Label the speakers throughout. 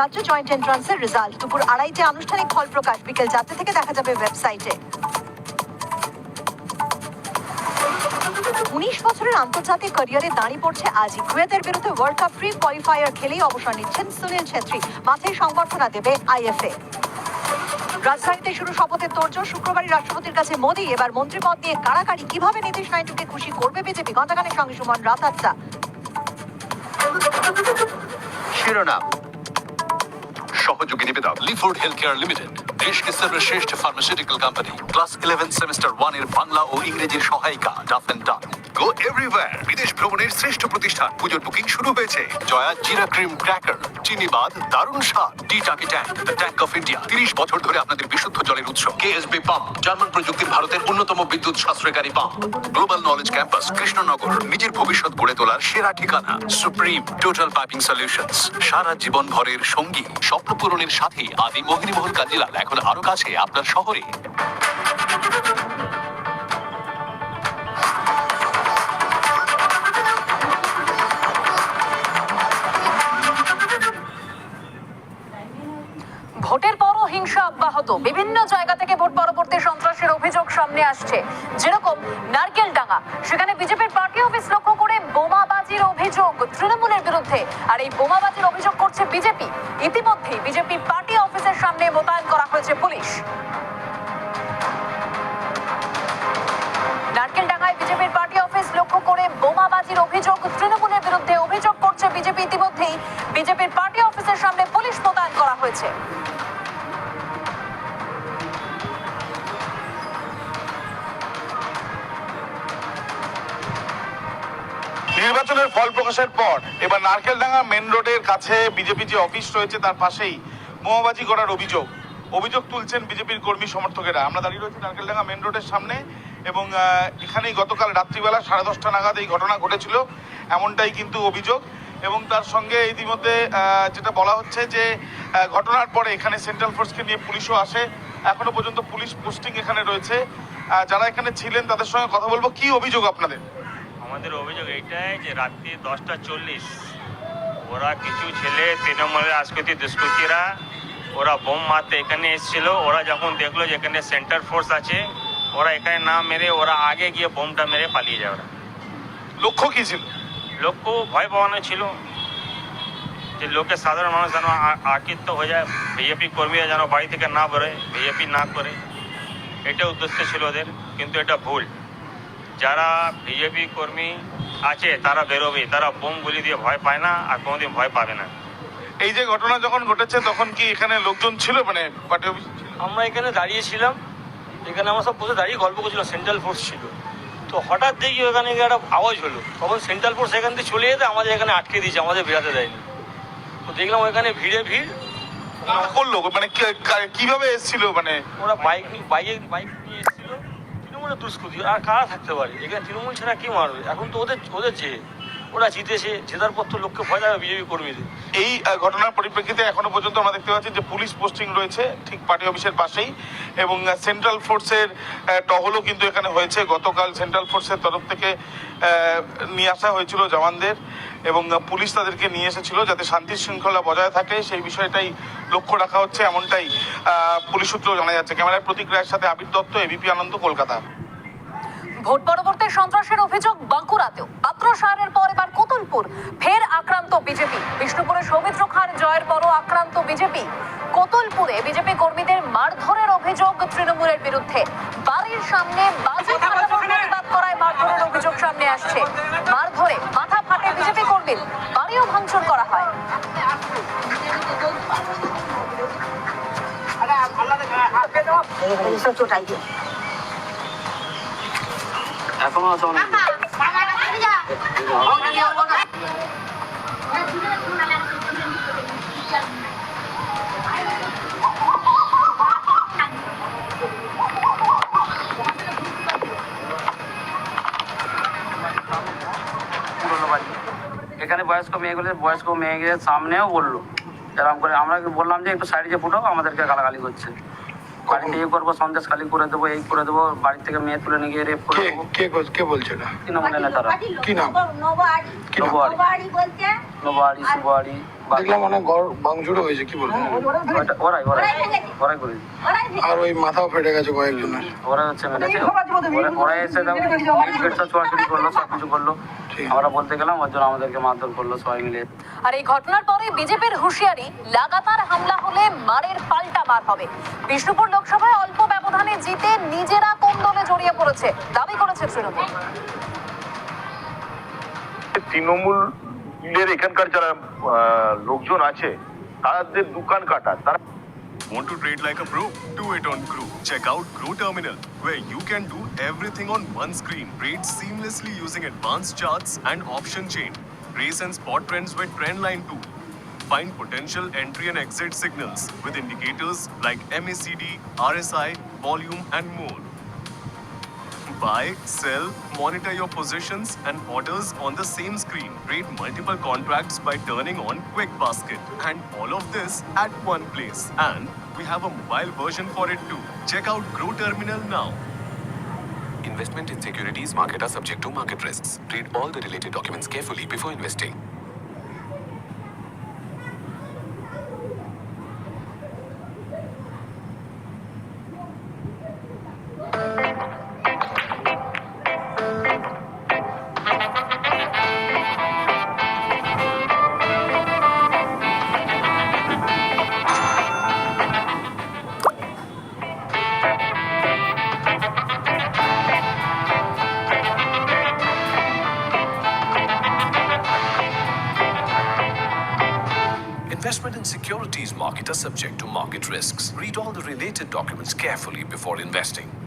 Speaker 1: রাজ্য joint এন্ট্রান্সের result দুপুর আড়াইটে আনুষ্ঠানিক ফল প্রকাশ। বিকেল চারটে থেকে দেখা যাবে ওয়েবসাইটে উনিশ বছরের আন্তর্জাতিক ক্যারিয়ারে দাঁড়িয়ে পড়ছে আজই। কুয়েতের বিরুদ্ধে ওয়ার্ল্ড কাপ প্রি কোয়ালিফায়ার খেলেই অবসর নিচ্ছেন সুনীল ছেত্রী। মাঠে সংবর্ধনা দেবে আইএফএ। রাজধানীতে শুরু শপথের তোড়জোড়। শুক্রবারই রাষ্ট্রপতির কাছে মোদী। এবার মন্ত্রীপদ নিয়ে কাড়াকাড়ি কীভাবে নীতিশ নাইডুকে খুশি করবে বিজেপি? ঘণ্টাখানের সঙ্গে সুমন রাত আটটা
Speaker 2: শিরোনাম। সহযোগী নিবেদক লিফোর্ড হেলথ কেয়ার লিমিটেড দেশকে সর্বশ্রেষ্ঠ pharmaceutical company class eleven semester ওয়ানের বাংলা ও ইংরেজির সহায়িকা Duff and Dunn go everywhere বিদেশ ভ্রমণের শ্রেষ্ঠ প্রতিষ্ঠান। পুজোর বুকিং শুরু হয়েছে। জয়া জিরা ক্রিম ক্র্যাকার চিনিবাদ দারুণ স্বাদ। টি টাকি tank the tank of India তিরিশ বছর ধরে আপনাদের বিশুদ্ধ জলের উৎস। কেএসবি পাম্প জার্মান প্রযুক্তির ভারতের অন্যতম বিদ্যুৎ সাশ্রয়কারী pump global knowledge campus Krishnanagar. নিজের ভবিষ্যৎ গড়ে তোলার সেরা ঠিকানা। সুপ্রিম টোটাল পাইপিং সলিউশনস সারা জীবন ভরের সঙ্গী। স্বপ্ন পূরণের সাথে আদি মোহিনীমোহন কাঞ্জিলাল এখন আরও কাছে, আপনার শহরে।
Speaker 3: অব্যাহত বিভিন্ন জায়গা থেকে ভোট পরবর্তী সন্ত্রাসের অভিযোগ সামনে আসছে। যেরকম নারকেল ডাঙ্গা সেখানে বিজেপির পার্টি অফিস লক্ষ্য করে বোমাবাজির অভিযোগ তৃণমূলের বিরুদ্ধে। আর এই বোমাবাজির অভিযোগ করছে বিজেপি। ইতিমধ্যেই বিজেপি পার্টি অফিসের সামনে মোতায়েন করা হয়েছে পুলিশ।
Speaker 4: ফল প্রকাশের পর এবার নারকেলডাঙ্গা মেন রোডের কাছে বিজেপি যে অফিস রয়েছে, তার পাশেই বোমাবাজি করার অভিযোগ। অভিযোগ তুলছেন বিজেপির কর্মী সমর্থকেরা। আমরা দাঁড়িয়ে রয়েছি নারকেলডাঙ্গা মেন রোডের সামনে এবং এখানেই গতকাল রাত্রিবেলা সাড়ে দশটা নাগাদ এই ঘটনা ঘটেছিল। এমনটাই কিন্তু অভিযোগ এবং তার সঙ্গে ইতিমধ্যে যেটা বলা হচ্ছে যে ঘটনার পরে এখানে সেন্ট্রাল ফোর্সকে নিয়ে পুলিশও আসে। এখনও পর্যন্ত পুলিশ পোস্টিং এখানে রয়েছে। যারা এখানে ছিলেন তাদের সঙ্গে কথা বলব। কি অভিযোগ আপনাদের?
Speaker 5: আমাদের অভিযোগ এইটাই যে রাত্রি দশটা চল্লিশ ওরা কিছু ছেলে তৃণমূলের আজকতি দুষ্কৃতীরা ওরা বোম মারতে এখানে এসেছিল। ওরা যখন দেখল যে এখানে সেন্টার ফোর্স আছে ওরা এখানে না মেরে ওরা আগে গিয়ে বোমটা মেরে পালিয়ে যায় ওরা।
Speaker 4: লক্ষ্য কি ছিল?
Speaker 5: লোককে ভয় পাওয়ানো ছিল। যে লোকের সাধারণ মানুষ যেন আ- আকৃষ্ট হয়ে যায় বিজেপি কর্মীরা যেন বাড়ি থেকে না বেরোয় বিজেপি না করে। এটা উদ্দেশ্য ছিল ওদের কিন্তু এটা ভুল। যারা বিজেপি কর্মী আছে তারা বেরোবে। তারা বোম গুলি দিয়ে ভয় পায় না আর কোনোদিন ভয় পাবে না।
Speaker 4: এই যে ঘটনা যখন ঘটেছে তখন কি এখানে লোকজন ছিল? মানে পার্টি
Speaker 6: আমরা এখানে দাঁড়িয়েছিলাম এখানে আমরা সব বসে দাঁড়িয়ে গল্প করছিলাম। সেন্ট্রাল ফোর্স ছিল। তো হঠাৎ দেখি ওখানে গিয়ে একটা আওয়াজ হলো। তখন সেন্ট্রাল ফোর্স এখান থেকে চলে যেতে আমাদের এখানে আটকে দিয়েছে আমাদের বেরাতে দেয়নি। তো দেখলাম ওখানে ভিড়ে ভিড়।
Speaker 4: কারা করল? মানে কীভাবে এসেছিল? মানে
Speaker 6: ওরা বাইক বাইকে বাইক নিয়ে তৃণমূলের দুষ্কৃতি, আর কারা থাকতে পারে? এখানে তৃণমূল ছাড়া কি মারবে? এখন তো ওদের ওদের যে ওরা জিতেছে জেতার পর তো লোককে ভয় লাগে বিজেপি কর্মীদের।
Speaker 4: এই ঘটনার পরিপ্রেক্ষিতে এখনও পর্যন্ত আমরা দেখতে পাচ্ছি যে পুলিশ পোস্টিং রয়েছে ঠিক পার্টি অফিসের পাশেই এবং সেন্ট্রাল ফোর্সের টহলও কিন্তু এখানে হয়েছে। গতকাল সেন্ট্রাল ফোর্সের তরফ থেকে নিয়ে আসা হয়েছিল জওয়ানদের এবং পুলিশ তাদেরকে নিয়ে এসেছিল যাতে শান্তি শৃঙ্খলা বজায় থাকে। সেই বিষয়টাই লক্ষ্য রাখা হচ্ছে এমনটাই পুলিশ সূত্র জানা যাচ্ছে। ক্যামেরায় প্রতীক রায়ের সাথে আবির দত্ত এবিপি আনন্দ, কলকাতা।
Speaker 3: ভোট পরবর্তী সন্ত্রাসের অভিযোগ বাঁকুড়াতেও। পাত্রসারের পর এবার কোতুলপুর। ফের আক্রান্ত বিজেপি। বিষ্ণুপুরে সৌমিত্র খান জয়ের পরও আক্রান্ত বিজেপি। কোতুলপুরে বিজেপি কর্মীদের মারধরের অভিযোগ তৃণমূলের বিরুদ্ধে। বাড়ির সামনে বাজে প্রতিবাদ করায় মারধরের অভিযোগ সামনে আসছে। মারধরে মাথা ফাটে বিজেপি কর্মীর। বাড়িও ভাঙচুর করা হয়।
Speaker 7: এখনও আছে এখানে বয়স্ক মেয়েগুলোর বয়স্ক মেয়েদের সামনেও বলল। এরকম করে আমরা বললাম যে একটু সাইডে যে ফুটো, আমাদেরকে গালাগালি করছে।
Speaker 8: বাড়িতে ইয়ে করব সন্দেশ খালি করে দেবো এই করে দেবো বাড়ি থেকে মেয়ে তুলে নিয়ে গিয়ে রেপ করে
Speaker 9: কে
Speaker 8: দেবো।
Speaker 9: কে কর- কে বলছে এটা?
Speaker 8: তৃণমূলের নেতারা
Speaker 9: কি নাম? কি নাম?
Speaker 8: নবাড়ি। নবাড়ি সুবাড়ি
Speaker 9: দেখলাম অনেক ঘর ভাঙচুর হয়েছে কি বলব?
Speaker 8: ওটা- ওরাই ওরাই। ওরাই করে
Speaker 9: আর ওই মাথাও ফেটে গেছে কয়েকজনের।
Speaker 8: ওরা হচ্ছে মেরেছে ওরা- ওরা এসে ক্রিকেট সব করল সব কিছু করল।
Speaker 9: ঠিক।
Speaker 8: আমরা বলতে গেলাম ওর জন্য আমাদেরকে মারধর করল সবাই মিলে।
Speaker 3: আর এই ঘটনার পরে বিজেপির হুঁশিয়ারি লাগাতার হামলা হলে মারের পাল্টা মার হবে বিষ্ণুপুর লোকসভায় অল্প ব্যবধানে জিতে নিজেরা কোন দলে জড়িয়ে পড়েছে দাবি করেছে তৃণমূল
Speaker 10: তৃণমূলের এখানকার যারা লোকজন আছে তাদের দোকান কাটা তারা
Speaker 11: Want to trade like a pro? Do it on Grow. Check out Grow Terminal, where you can do everything on one screen. Trade seamlessly using advanced charts and option chain. Race and spot trends with Trendline tool. Find potential entry and exit signals with indicators like MACD, RSI, volume, and more. Buy, sell, monitor your positions and orders on the same screen. Trade multiple contracts by turning on Quick Basket. And all of this at one place. And we have a mobile version for it too. Check out Grow Terminal now.
Speaker 12: Investment in securities market are subject to market risks. Read all the related documents carefully before investing. Documents carefully before investing.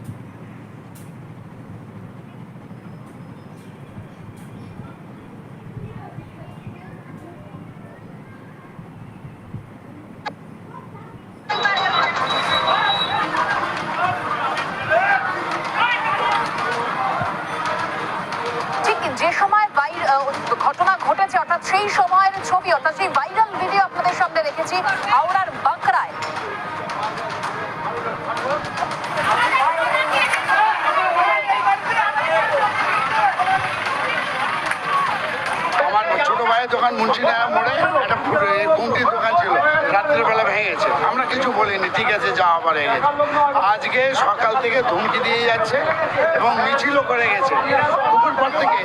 Speaker 9: কিছু বলিনি, ঠিক আছে যা আবার গেছে আজকে সকাল থেকে ধুমকি দিয়ে যাচ্ছে এবং মিছিলও করে গেছে। পর থেকে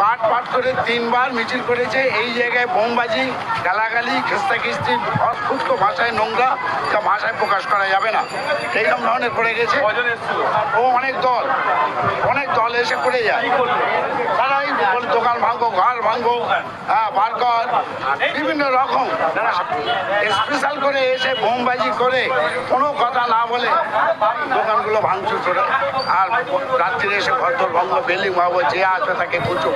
Speaker 9: পাট পাট করে তিনবার মিছিল করেছে। এই জায়গায় বোমবাজি গালাগালি খিস্তা খিস্তি অস্ফুট ভাষায় নোংরা তা ভাষায় প্রকাশ করা যাবে না। এইরকম ধরনের করে গেছে। ও অনেক দল। অনেক দল এসে করে যায়। তারাই দোকান ভাঙবো ঘর ভাঙবো হ্যাঁ বার কর। বিভিন্ন রকম। স্পেশাল করে এসে বোমবাজি করে। কোনো কথা না বলে দোকানগুলো ভাঙচুর করে। আর রাত্রিরে এসে ঘর তোর ভাঙবো বিল্ডিং ভাঙবো যে আসবে তাকে পুজো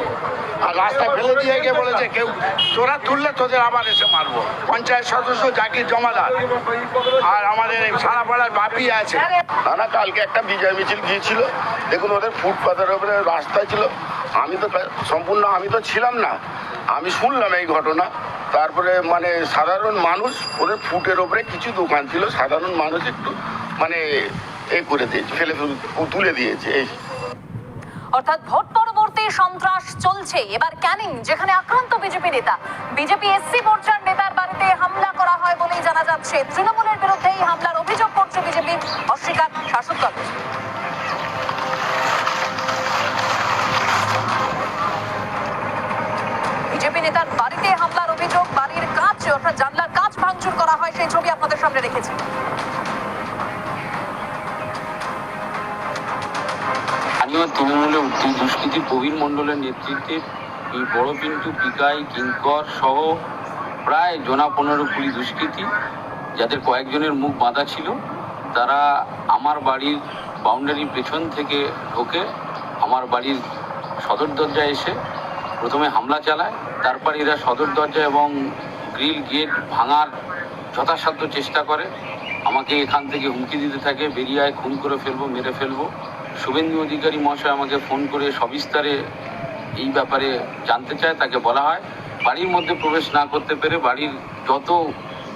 Speaker 9: আর রাস্তায় ফেলে দিয়ে গিয়ে বলেছে কেউ তোরা তুললে তোদের আবার এসে মারবো। পঞ্চায়েত সদস্য জাকির জমাদার। আর আমাদের এই সারাপাড়ার বাপি আছে।
Speaker 10: না না কালকে একটা বিজয় মিছিল গিয়েছিল। দেখুন ওদের ফুটপাতের উপরে রাস্তায় ছিল। আমি তো সম্পূর্ণ আমি তো ছিলাম না। আমি শুনলাম এই ঘটনা। তারপরে মানে সাধারণ মানুষ ওদের ফুটের ওপরে কিছু দোকান ছিল। সাধারণ মানুষ একটু মানে এ করে দিয়েছে ফেলে ফেলে- তুলে দিয়েছে এই।
Speaker 3: অর্থাৎ ভোট পরবর্তী সন্ত্রাস চলছে। এবার ক্যানিং, যেখানে আক্রান্ত বিজেপি নেতা। বিজেপি এসসি মোর্চার নেতার বাড়িতে হামলা করা হয় বলেই জানা যাচ্ছে। তৃণমূলের বিরুদ্ধে এই হামলার অভিযোগ করছে বিজেপি অস্বীকার শাসক দল। বিজেপি নেতার বাড়িতে হামলার অভিযোগ, বাড়ির কাজ, অর্থাৎ জানলার কাজ ভাঙচুর করা হয়, সেই ছবি আপনাদের সামনে রেখেছি।
Speaker 7: তৃণমূলের উত্তর দুষ্কৃতী প্রবীণ মণ্ডলের নেতৃত্বে এই বড় পিন্টু পিকাই কিঙ্কর সহ প্রায় জোনা পনেরো কুড়ি দুষ্কৃতী, যাদের কয়েকজনের মুখ বাঁধা ছিল, তারা আমার বাড়ির বাউন্ডারির পেছন থেকে ঢোকে আমার বাড়ির সদর দরজায় এসে প্রথমে হামলা চালায়, তারপর এরা সদর দরজা এবং গ্রিল গেট ভাঙার যথাসাধ্য চেষ্টা করে। আমাকে এখান থেকে হুমকি দিতে থাকে, বেরিয়ে খুন করে ফেলব, মেরে ফেলব। শুভেন্দু অধিকারী মহাশয় আমাকে ফোন করে সবিস্তারে এই ব্যাপারে জানতে চায়, তাকে বলা হয়। বাড়ির মধ্যে প্রবেশ না করতে পেরে বাড়ির যত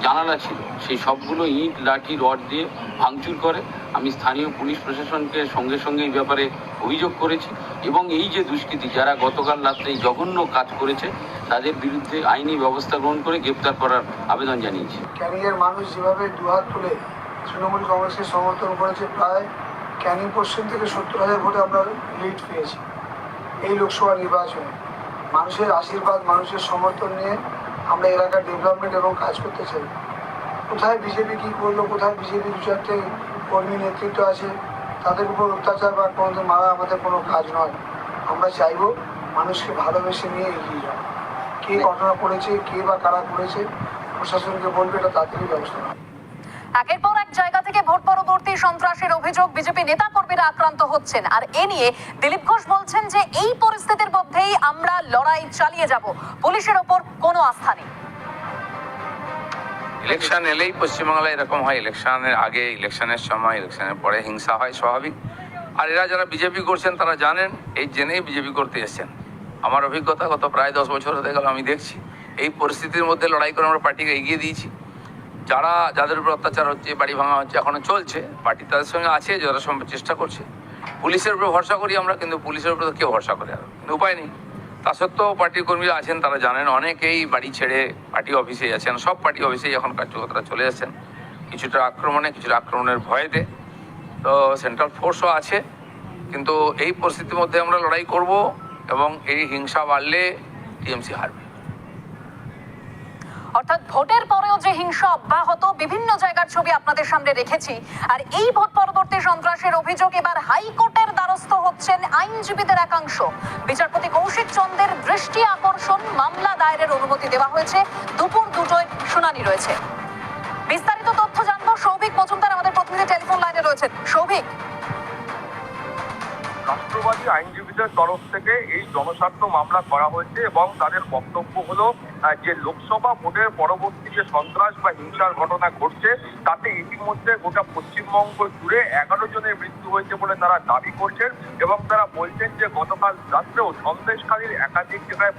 Speaker 7: জানালা ছিল, সেই সবগুলো ইট, লাঠি, রড দিয়ে ভাঙচুর করে। আমি স্থানীয় পুলিশ প্রশাসনকে সঙ্গে সঙ্গে এই ব্যাপারে অভিযোগ করেছি এবং এই যে দুষ্কৃতী, যারা গতকাল রাত্রে এই জঘন্য কাজ করেছে, তাদের বিরুদ্ধে আইনি ব্যবস্থা গ্রহণ করে গ্রেপ্তার করার আবেদন জানিয়েছি।
Speaker 9: ক্যারিয়ার মানুষ যেভাবে দুহাত তুলে তৃণমূল কংগ্রেসকে সমর্থন করেছে, প্রায় ক্যানিং পশ্চিম থেকে সত্তর হাজার ভোটে আমরা লিড পেয়েছি এই লোকসভা নির্বাচনে। মানুষের আশীর্বাদ, মানুষের সমর্থন নিয়ে আমরা এলাকার ডেভেলপমেন্ট এবং কাজ করতে চাই। কোথায় বিজেপি কী করল, কোথায় বিজেপি দু চারটে কর্মী নেতৃত্ব আছে, তাদের উপর অত্যাচার বা কোনো মারা আমাদের কোনো কাজ নয়। আমরা চাইব মানুষকে ভালোবেসে নিয়ে এগিয়ে যাওয়া কে ঘটনা করেছে, কে বা কারা করেছে, প্রশাসনকে বলবে, এটা তাড়াতাড়ি ব্যবস্থা।
Speaker 3: একের পর এক জায়গা থেকে ভোট পরবর্তী সন্ত্রাসের অভিযোগ বিজেপি নেতা কর্মীরা আক্রান্ত হচ্ছেন। আর এ নিয়ে দিলীপ ঘোষ বলছেন যে এই পরিস্থিতির মধ্যেই আমরা লড়াই চালিয়ে যাব। পুলিশের ওপর কোনো আস্থা নেই।
Speaker 8: ইলেকশন এলেই পশ্চিমবাংলায় এরকম হয়। ইলেকশনের আগে, ইলেকশনের সময়, ইলেকশনের পরে হিংসা হয় স্বাভাবিক। আর এরা যারা বিজেপি করছেন, তারা জানেন, এই জেনেই বিজেপি করতে এসেছেন। আমার অভিজ্ঞতা গত প্রায় দশ বছর হতে গেল আমি দেখছি। এই পরিস্থিতির মধ্যে লড়াই করে আমরা পার্টিকে এগিয়ে দিয়েছি। যারা, যাদের উপর অত্যাচার হচ্ছে, বাড়ি ভাঙা হচ্ছে, এখনও চলছে পার্টি তাদের সঙ্গে আছে, যারা সম্ভব চেষ্টা করছে। পুলিশের উপর ভরসা করি আমরা, কিন্তু পুলিশের উপর তো কেউ ভরসা করে আর কিন্তু উপায় নেই। তা সত্ত্বেও পার্টির কর্মীরা আছেন, তারা জানেন, অনেকেই বাড়ি ছেড়ে পার্টি অফিসে আছেন সব পার্টি অফিসেই এখন কার্যকর্তারা চলে যাচ্ছেন। কিছুটা আক্রমণে, কিছুটা আক্রমণের ভয়েতে। তো সেন্ট্রাল ফোর্সও আছে, কিন্তু এই পরিস্থিতির মধ্যে আমরা লড়াই করব এবং এই হিংসা বাড়লে টিএমসি হারবে।
Speaker 3: অর্থাৎ ভোটের পরেও যে হিংসা অব্যাহত, বিভিন্ন জায়গার ছবি আপনাদের সামনে রেখেছি। আর এই ভোট পরবর্তী সন্ত্রাসের অভিযোগ এবার হাইকোর্টের দ্বারস্থ হচ্ছেন আইনজীবীদের একাংশ। বিচারপতি কৌশিক চন্দের দৃষ্টি আকর্ষণ মামলা দায়েরের অনুমতি দেওয়া হয়েছে। দুপুর দুটোয় শুনানি রয়েছে। বিস্তারিত তথ্য জানব সৌভিক মজুমদার, আমাদের প্রতিনিধি টেলিফোন লাইনে রয়েছেন। সৌভিক।
Speaker 13: রাষ্ট্রবাদী আইনজীবীদের তরফ থেকে এই জনস্বার্থ মামলা করা হয়েছে এবং তাদের বক্তব্য হলো যে লোকসভা ভোটের পরবর্তী যে সন্ত্রাস বা হিংসার ঘটনা ঘটছে, তাতে ইতিমধ্যে গোটা পশ্চিমবঙ্গ জুড়ে এগারো জনের মৃত্যু হয়েছে বলে তারা দাবি করছেন এবং তারা বলছেন যে গতকাল রাত্রেও সন্দেশকারীর একাধিক জায়গায়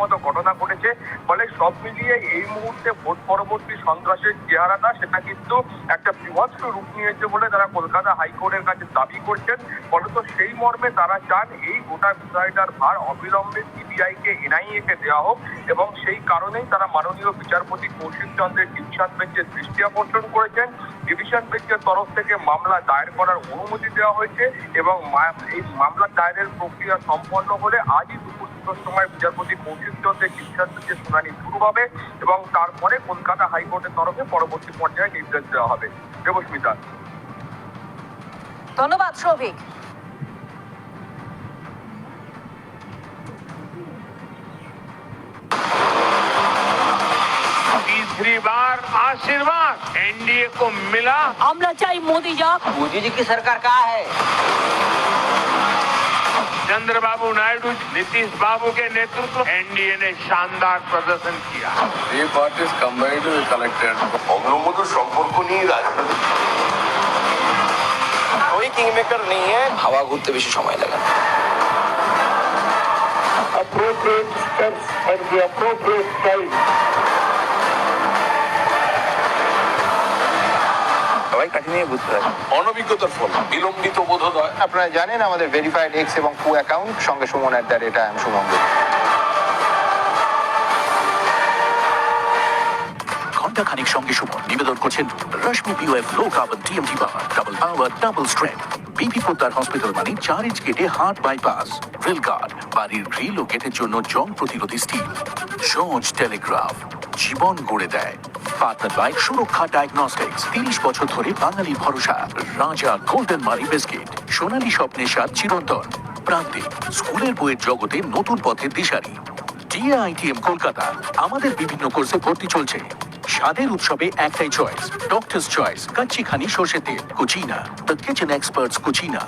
Speaker 13: মতো ঘটনা ঘটেছে। ফলে সব মিলিয়ে এই মুহূর্তে ভোট পরবর্তী সন্ত্রাসের চেহারাটা সেটা কিন্তু একটা বিভৎস রূপ নিয়েছে বলে তারা কলকাতা হাইকোর্টের কাছে দাবি করছেন। ফলত সেই মর্মে তারা চান এই গোটা বিষয়টার ভার অবিলম্বে সিবিআই কে এনআইএ কে দেওয়া হোক এবং সেই কারণেই তারা মাননীয় বিচারপতি কৌশিক চন্দ্রের ডিভিশন বেঞ্চের দৃষ্টি আকর্ষণ করেছেন। ডিভিশন বেঞ্চের তরফ থেকে মামলা দায়ের করার অনুমতি দেওয়া হয়েছে এবং এই মামলা দায়েরের প্রক্রিয়া সম্পন্ন হলে আজই দুপুর দুটোর সময় বিচারপতি কৌশিক চন্দ্রের ডিভিশন বেঞ্চের শুনানি শুরু হবে এবং তারপরে কলকাতা হাইকোর্টের তরফে পরবর্তী পর্যায়ে নির্দেশ দেওয়া হবে। দেবস্মিতা।
Speaker 3: ধন্যবাদ সৌভিক
Speaker 13: आशीर्वाद एनडीए को मिला
Speaker 3: আমরা চাই মোদি যাক
Speaker 8: मोदी जी की सरकार कहाँ है
Speaker 13: चंद्रबाबू नायडू नीतीश बाबू के नेतृत्व एनडीए ने शानदार प्रदर्शन किया
Speaker 12: Three parties combined we collected
Speaker 10: অগ্রগত সম্পর্ক নিয়ে রাজনীতি
Speaker 6: कोई किंग मेकर नहीं है
Speaker 8: হাওয়া ঘুরতে বেশি সময় লাগে না।
Speaker 10: appropriate steps at the appropriate time.
Speaker 8: সবাই কাঠি নিয়ে বুঝতে হবে
Speaker 2: অনভিজ্ঞতার ফল বিলম্বিত বোধোদয়
Speaker 9: আপনারা জানেন আমাদের ভেরিফাইড এক্স এবং কু অ্যাকাউন্ট সঙ্গে Suman at the rate I M সুমঙ্গ
Speaker 12: ঘণ্টা খানিক সঙ্গে সুমন নিবেদন করছেন Rashmi POF low carbon TMT power double power double strength BP Poddar hospital মানে চার ইঞ্চ কেটে হার্ট বাইপাস রেল গার্ড বাড়ির গ্রিল ও গেটের জন্য জং প্রতিরোধী স্টিল সহজ টেলিগ্রাফ জীবন গড়ে দেয়। Partner by Suraksha diagnostics. তিরিশ বছর ধরে বাঙালির ভরসা। রাজা গোল্ডেন মারি বিস্কিট সোনালী স্বপ্নের স্বাদ চিরন্তন। প্রান্তিক স্কুলের বইয়ের জগতে নতুন পথের দিশারি। ডিআইটিএম কলকাতা। আমাদের বিভিন্ন কোর্সে ভর্তি চলছে। স্বাদের উৎসবে একটাই চয়েস ডক্টরস চয়েস কাচ্চি খানি সর্ষে তেল, Cucina. The kitchen experts Cucina.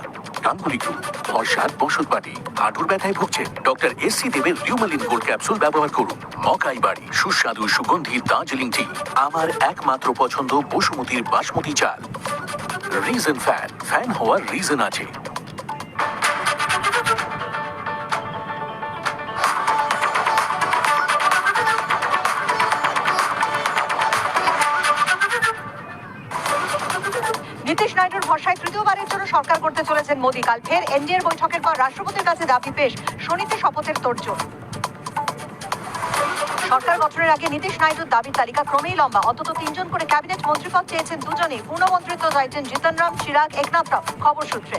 Speaker 12: Ganguly group ভরসাদ বসত বাড়ি হাঁটুর ব্যথায় ভুগছেন। ডক্টর এস সি দেবের রিউমালিন গোল্ড ক্যাপসুল ব্যবহার করুন। মকাই বাড়ি, সুস্বাদু সুগন্ধি দার্জিলিং টি আমার একমাত্র পছন্দ বসুমতির বাসমতি চাল। রিজন ফ্যান ফ্যান হওয়ার রিজন আছে।
Speaker 1: সরকার করতে চলেছেন মোদী। কাল ফের এনডিএর বৈঠকের পর রাষ্ট্রপতির কাছে দাবি পেশ, শনিতে শপথের তোড়জোড়। সরকার গঠনের আগে নীতিশ নাইডুর দাবির তালিকা ক্রমেই লম্বা। অন্তত তিনজন করে ক্যাবিনেট মন্ত্রীপদ চেয়েছেন দুজনেই। পূর্ণমন্ত্রিত্ব চাইছেন জিতন রাম চিরাগ, একনাথ রাও, খবর সূত্রে।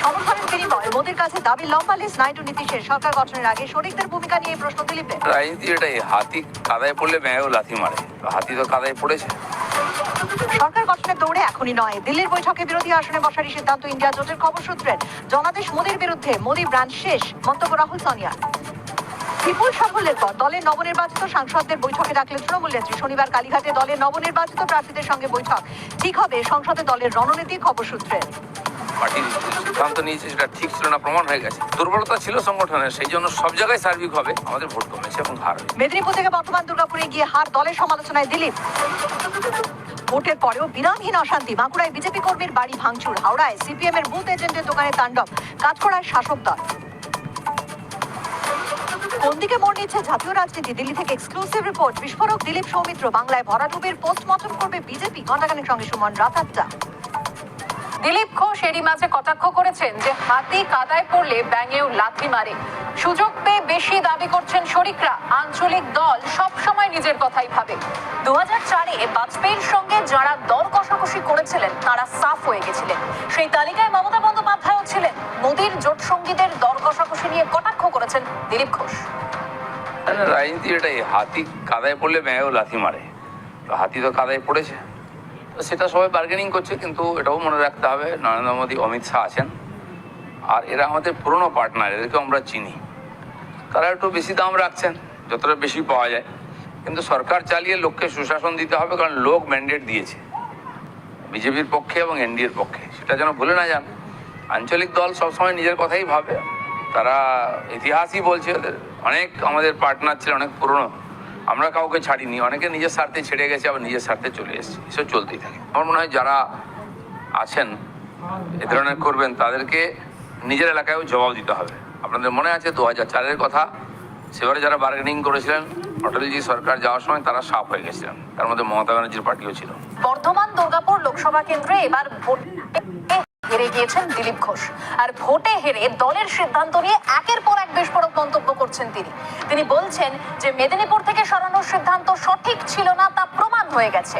Speaker 1: সমর্থনের বিনিময়ে মোদীর কাছে দাবি লম্বা লিস্ট নাইডু নীতিশের। সরকার গঠনের আগে শরিকদের ভূমিকা নিয়ে প্রশ্ন দিলীপের
Speaker 8: রাজনীতি এটাই হাতি কাদায় পড়লে ব্যাঙেও লাথি মারে। হাতি তো কাদায় পড়েছে।
Speaker 1: সরকার গঠনের দৌড়ে এখনই নয়। দিল্লির বৈঠকে বিরোধী আসনে বসারই সিদ্ধান্ত ইন্ডিয়া জোটের খবর সূত্রের। জনাদেশ মোদীর বিরুদ্ধে মোদী ব্র্যান্ড শেষ মন্তব্য রাহুল সোনিয়া বিপুল সাফল্যের পর দলের নবনির্বাচিত সাংসদদের বৈঠকে ডাকলেন তৃণমূল নেত্রী। শনিবার কালীঘাটে দলের নবনির্বাচিত প্রার্থীদের সঙ্গে বৈঠক। ঠিক হবে সংসদে দলের রণনীতি খবর সূত্রে
Speaker 8: পার্টির সিদ্ধান্ত নিয়েছে সেটা ঠিক ছিল না প্রমাণ হয়ে গেছে। দুর্বলতা ছিল সংগঠনের সেই জন্য সব জায়গায় সার্বিক হবে আমাদের ভোট কমেছে এবং হার
Speaker 1: মেদিনীপুর থেকে বর্তমান দুর্গাপুরে গিয়ে হার দলের সমালোচনায় দিলীপ। ভোটের পরেও বিরামহীন অশান্তি। বাঁকুড়ায় বিজেপি কর্মীর বাড়ি ভাঙচুর। হাওড়ায় সিপিএম এর বুথ এজেন্টের দোকানে তাণ্ডব। কাঁচকড়ায় শাসক দল। কোন দিকে মোড় নিচ্ছে জাতীয় রাজনীতি? দিল্লি থেকে এক্সক্লুসিভ রিপোর্ট বিস্ফোরক দিলীপ সৌমিত্র। বাংলায় ভরাডুবির পোস্টমর্টম করবে বিজেপি। ঘণ্টাখানেক সঙ্গে সুমন রাত আটটা
Speaker 3: দিলীপ ঘোষ এরই মাঝে কটাক্ষ করেছেন যে হাতি কাদায় পড়লে ব্যাঙেও লাথি মারে। সুযোগ পেয়ে বেশি দাবি করছেন শরিকরা। আঞ্চলিক দল সব সময় নিজের কথাই ভাবে। দু হাজার চারে বাজপেয়ীর সঙ্গে যারা দল কষাকষি করেছিলেন, তারা সাফ হয়ে গেছিলেন। সেই তালিকায় মমতা বন্দ্যোপাধ্যায়ও ছিলেন। মোদীর জোট সঙ্গীদের দর কষাকষি নিয়ে কটাক্ষ করেছেন দিলীপ ঘোষ।
Speaker 8: রাজনীতি এটাই, হাতি কাদায় পড়লে ব্যাঙেও লাথি মারে। হাতি তো কাদায় পড়েছে। সেটা সবাই বার্গেনিং করছে, কিন্তু এটাও মনে রাখতে হবে, নরেন্দ্র মোদী, অমিত শাহ আছেন, আর এরা আমাদের পুরনো পার্টনার এদেরকে আমরা চিনি। তারা একটু বেশি দাম রাখছেন, যতটা বেশি পাওয়া যায়। কিন্তু সরকার চালিয়ে লোককে সুশাসন দিতে হবে, কারণ লোক ম্যান্ডেট দিয়েছে। বিজেপির পক্ষে এবং এন এনডিএর পক্ষে, সেটা যেন ভুলে না যান। আঞ্চলিক দল সবসময় নিজের কথাই ভাবে। তারা ইতিহাসই বলছে, ওদের অনেক আমাদের পার্টনার ছিল অনেক পুরনো। আমরা কাউকে ছাড়িনি। অনেকে নিজের স্বার্থে ছেড়ে গেছে, আবার নিজের স্বার্থে চলে এসেছে। এসব চলতেই থাকে। আমার মনে হয় যারা আছেন, এ ধরনের করবেন, তাদেরকে নিজের এলাকায়ও জবাব দিতে হবে। আপনাদের মনে আছে দু হাজার চারের কথা? সেবারে যারা বার্গেনিং করেছিলেন, অটলজি সরকার যাওয়ার সময় তারা সাফ হয়ে গেছিলেন। তার মধ্যে মমতা ব্যানার্জির পার্টিও ছিল।
Speaker 3: বর্ধমান দুর্গাপুর লোকসভা কেন্দ্রে এবার হেরে গিয়েছেন দিলীপ ঘোষ আর ভোটে হেরে দলের সিদ্ধান্ত নিয়ে একের পর এক বিস্ফোরক মন্তব্য করছেন তিনি তিনি বলছেন যে মেদিনীপুর থেকে সরানোর সিদ্ধান্ত সঠিক ছিল না তা প্রমাণ হয়ে গেছে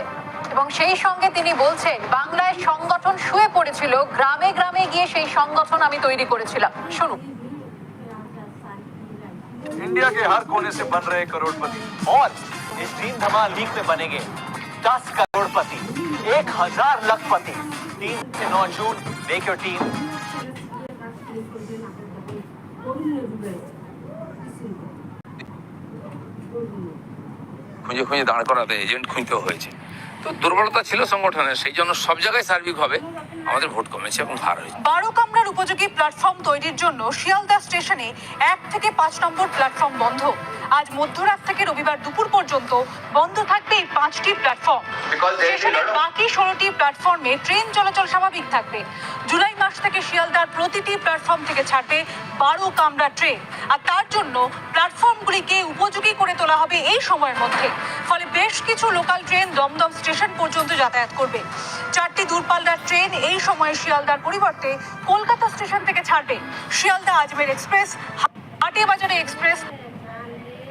Speaker 3: এবং সেই সঙ্গে তিনি বলছেন বাংলায় সংগঠন শুয়ে পড়েছিল গ্রামে গ্রামে গিয়ে সেই সংগঠন আমি তৈরি করেছিলাম শুনুন
Speaker 2: इंडिया के हर कोने से बन रहे करोड़पति और इस ड्रीम धमाल लीग में बनेंगे दस करोड़पति एक हजार लखपति তিন নয় জুন মেক ইউর টিম
Speaker 8: খুঁজে খুঁজে দাঁড় করাতে এজেন্ট খুঁজতে হয়েছে। তো দুর্বলতা ছিল সংগঠনের, সেই জন্য সব জায়গায় সার্বিক হবে। আমাদের ভোট কমেছে এবং হার হয়েছে।
Speaker 1: বারো কামরার উপযোগী প্ল্যাটফর্ম তৈরির জন্য শিয়ালদা স্টেশনে এক থেকে পাঁচ নম্বর প্ল্যাটফর্ম বন্ধ। আজ মধ্যরাত থেকে রবিবার দুপুর পর্যন্ত বন্ধ থাকবে এই পাঁচটি প্ল্যাটফর্ম। স্টেশনের বাকি ষোলোটি প্ল্যাটফর্মে ট্রেন চলাচল স্বাভাবিক থাকবে। জুলাই মাস থেকে শিয়ালদার প্রতিটি প্ল্যাটফর্ম থেকে ছাড়বে বারো কামরা ট্রেন আর তার জন্য প্ল্যাটফর্মগুলিকে উপযোগী করে তোলা হবে এই সময়ের মধ্যে। ফলে বেশ কিছু লোকাল ট্রেন দমদম স্টেশন পর্যন্ত যাতায়াত করবে। চারটি দূরপাল্লার ট্রেন এই সময়ে শিয়ালদার পরিবর্তে কলকাতা স্টেশন থেকে ছাড়বে। শিয়ালদা আজমের এক্সপ্রেস হাটিয়াবাজারে এক্সপ্রেস